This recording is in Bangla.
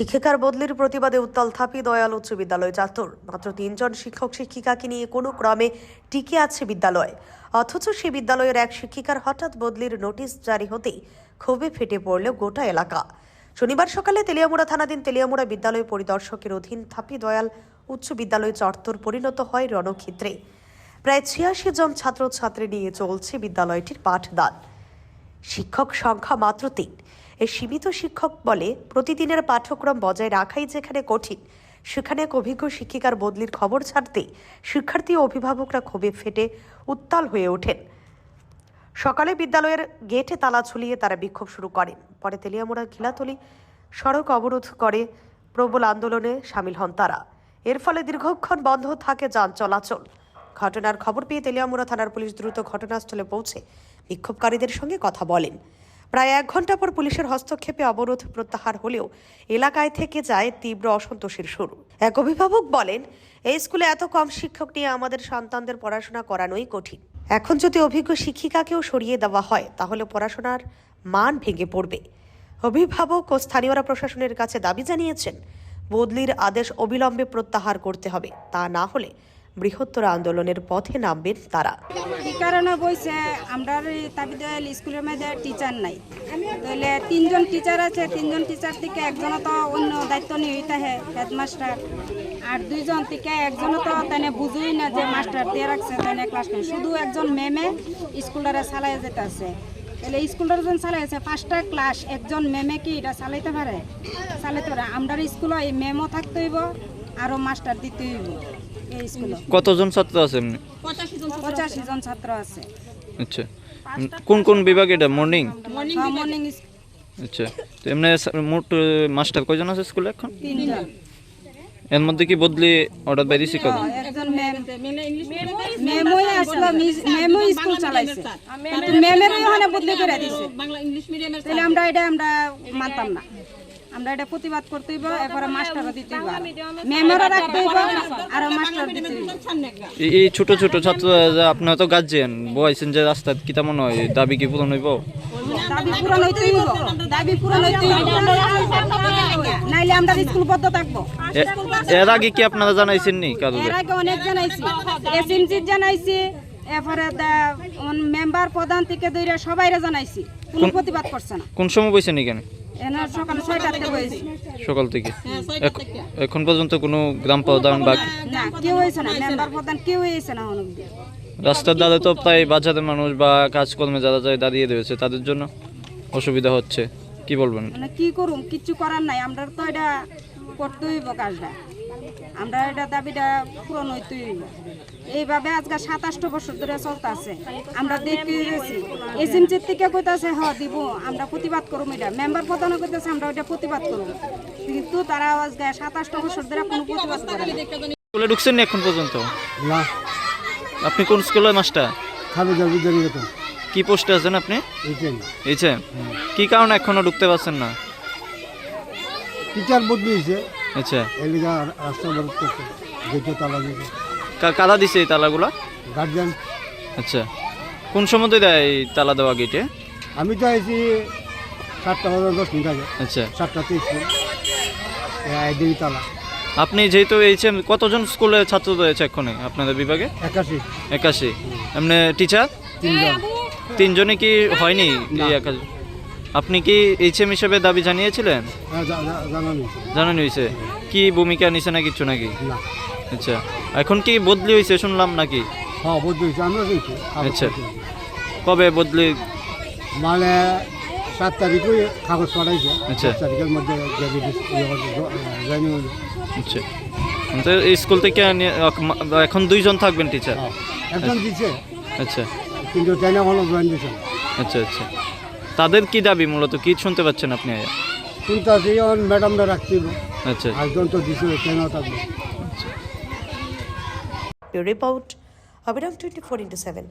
শিক্ষিকার বদলির প্রতিবাদে উত্তাল থাপি দয়াল উচ্চ বিদ্যালয় চাতুর। মাত্র তিনজন শিক্ষক শিক্ষিকাকে নিয়ে কোনো ক্রমে টিকে আছে বিদ্যালয়। অথচ সে বিদ্যালয়ের এক শিক্ষিকার হঠাৎ বদলির নোটিশ জারি হতেই ক্ষোভে ফেটে পড়ল গোটা এলাকা। শনিবার সকালে তেলিয়ামুড়া থানাধীন তেলিয়ামুড়া বিদ্যালয় পরিদর্শকের অধীন থাপি দয়াল উচ্চ বিদ্যালয় চত্বর পরিণত হয় রণক্ষেত্রে। প্রায় ছিয়াশি জন ছাত্রছাত্রী নিয়ে চলছে বিদ্যালয়টির পাঠদান। শিক্ষক সংখ্যা মাত্র তিন। এই সীমিত শিক্ষক বলে প্রতিদিনের পাঠ্যক্রম বজায় রাখাই যেখানে কঠিন, সেখানে এক অভিজ্ঞ শিক্ষিকার বদলির খবর ছাড়তেই শিক্ষার্থী ও অভিভাবকরা ক্ষোভে ফেটে উত্তাল হয়ে ওঠেন। সকালে বিদ্যালয়ের গেটে তালা ঝুলিয়ে তারা বিক্ষোভ শুরু করেন। পরে তেলিয়ামুড়া, ঘিলাতলি সড়ক অবরোধ করে প্রবল আন্দোলনে সামিল হন তারা। এর ফলে দীর্ঘক্ষণ বন্ধ থাকে যান চলাচল। ঘটনার খবর পেয়ে তেলিয়ামুড়া থানার পুলিশ দ্রুত ঘটনাস্থলে পৌঁছে বিক্ষোভকারীদের সঙ্গে কথা বলেন। প্রায় এক ঘণ্টা পর পুলিশের হস্তক্ষেপে অবরোধ প্রত্যাহার হলেও এলাকায় থেকে যায় তীব্র অসন্তোষের শুরু। এক অভিভাবক বলেন, এই স্কুলে এত কম শিক্ষক নিয়ে আমাদের সন্তানদের পড়াশোনা করানোই কঠিন। এখন যদি অভিজ্ঞ শিক্ষিকাকেও সরিয়ে দেওয়া হয়, তাহলে পড়াশোনার মান ভেঙে পড়বে। অভিভাবক ও স্থানীয়রা প্রশাসনের কাছে দাবি জানিয়েছেন, বদলির আদেশ অবিলম্বে প্রত্যাহার করতে হবে। তা না হলে বৃহত্তর আন্দোলনের পথে নামবেন তারা। কি কারণে বইছে, আমরা তাবিদাল স্কুলের মধ্যে টিচার নাই। তাহলে তিনজন টিচার আছে, তিনজন টিচার থেকে একজন তো অন্য দায়িত্ব নিয়ে থাকে হেডমাস্টার আর দুইজন থেকে একজন তো তাই বুঝুই না যে মাস্টার দিয়ে রাখছে তাই ক্লাস নেই শুধু একজন ম্যামে স্কুলটারে চালাই যেতে আছে। তাহলে স্কুলটার যখন চালাইছে পাঁচটা ক্লাস একজন ম্যামে কি এটা চালাইতে পারে? চালাইতে পারে। আমরা স্কুলে এই ম্যামও থাকতে হইব, আরও মাস্টার দিতে হইব। কতজন ছাত্র আছে এমনি? পঁচাশি জন ছাত্র আছে। আচ্ছা। কোন কোন বিভাগ এটা? মর্নিং? মর্নিং আচ্ছা। তো এমনি মোট মাস্টার কয়জন আছে স্কুলে এখন? এর মধ্যে কি বদলি অর্ডার বাইরেছি কবে একজন ম্যাম ম্যামই আসলো ম্যামই স্কুল চালাইছে। কিন্তু ওখানে বদলি করে দিছে। তাহলে আমরা এটা আমরা মানতাম না। আমরা এটা প্রতিবাদ করতে হইব এরপরে মাস্টারও দিতে হইব। ম্যামেরও রাখতে হইব আর মাস্টার দিতে হইব। এই- ছোট ছোট ছাত্র যে আপনারা তো গার্জিয়ান বয়সেন যে রাস্তা কি তেমন হয়? দাবি কি পূরণ হইব? দাবি পূরণ হইতে হইব। দাবি পূরণ হইতে হইব। নাইলে আমরা স্কুল বদ্ধ থাকব। এ- এর আগে কি আপনারা জানাইছেন নি কারও এর আগে অনেক জানাইছি। এসএমসি জানাইছি এরপরে মেম্বার প্রধান থেকে দইরা সবাইরে জানাইছি। কোনো প্রতিবাদ করছে না। কোন সময় বইছেন এখানে? সকালে থেকে? এখন পর্যন্ত কোনো গ্রাম প্রধান বা রাস্তার ধারে তো প্রায় বাজারের মানুষ বা কাজকর্মে যারা যায় দাঁড়িয়ে রয়েছে তাদের জন্য অসুবিধা হচ্ছে। কি বলবেন? মানে কি করুম? কিছু করার নাই আমরা তো এটা করতে হইব কাজটা। আমরা এটা দাবিটা পূরণ হইতে এইভাবে আজকে সাতাশটা বছর ধরে চলতেছে। আমরা দেখতে গেছি এসএমসির থেকে কইতাছে হ দিব আমরা প্রতিবাদ করুম এটা। মেম্বার প্রধানও কইতাছে আমরা এটা প্রতিবাদ করুম। কিন্তু তারা আজকে সাতাশটা বছর ধরে কোনো প্রতিবাদ করে স্কুলে ঢুকছেন নি এখন পর্যন্ত? না। আপনি কোন স্কুলের মাস্টার? খাবে যাবি জানিগতন কি পোস্টে আছেন আপনি? এইছে কি কারণে এখনও ঢুকতে পারছেন না? টিচার বদলি হয়েছে। আচ্ছা। এলিগা রাস্তা বরফ করছে গেটে তালা দিয়েছে কা- দিছে এই তালাগুলা? গার্জিয়ান আচ্ছা। কোন সময় দেয় এই তালা দেওয়া গেটে আমি তো আইছি সাতটা বাজার দশ মিনিট আগে। আচ্ছা। সাতটা তেইশ মিনিট। দিই তালা। আপনি যেহেতু এইছে কতজন স্কুলে ছাত্র রয়েছে এক্ষণে আপনাদের বিভাগে? একাশি। একাশি। এমনি টিচার তিনজন। তিনজনে কি হয়নি এই একাশি? আপনি কি এইচএম হিসেবে দাবি জানিয়েছিলেন? হ্যাঁ, জানানি হয়েছে। কি ভূমিকা নিছে না কিছু নাকি? আচ্ছা এখন কি বদলি হয়েছে শুনলাম নাকি? হ্যাঁ আচ্ছা। কবে বদলি? মানে সাত তারিখে কাগজ পাঠাইছে। আচ্ছা। তারিখের মধ্যে আচ্ছা। তো স্কুল থেকে এখন দুইজন থাকবেন টিচার? হ্যাঁ একজন দিছে। আচ্ছা। কিন্তু তাই না কোনো জয়েন দিছে আচ্ছা আচ্ছা। তাদের কি দাবি মূলত? কি শুনতে পাচ্ছেন আপনি? কিন্তু আছে ম্যাডামরা হবে আচ্ছা। একজন তো দিছে কেন থাকবে রিপোর্ট অবিরাম টোয়েন্টি ফোর ইন্টু সেভেন।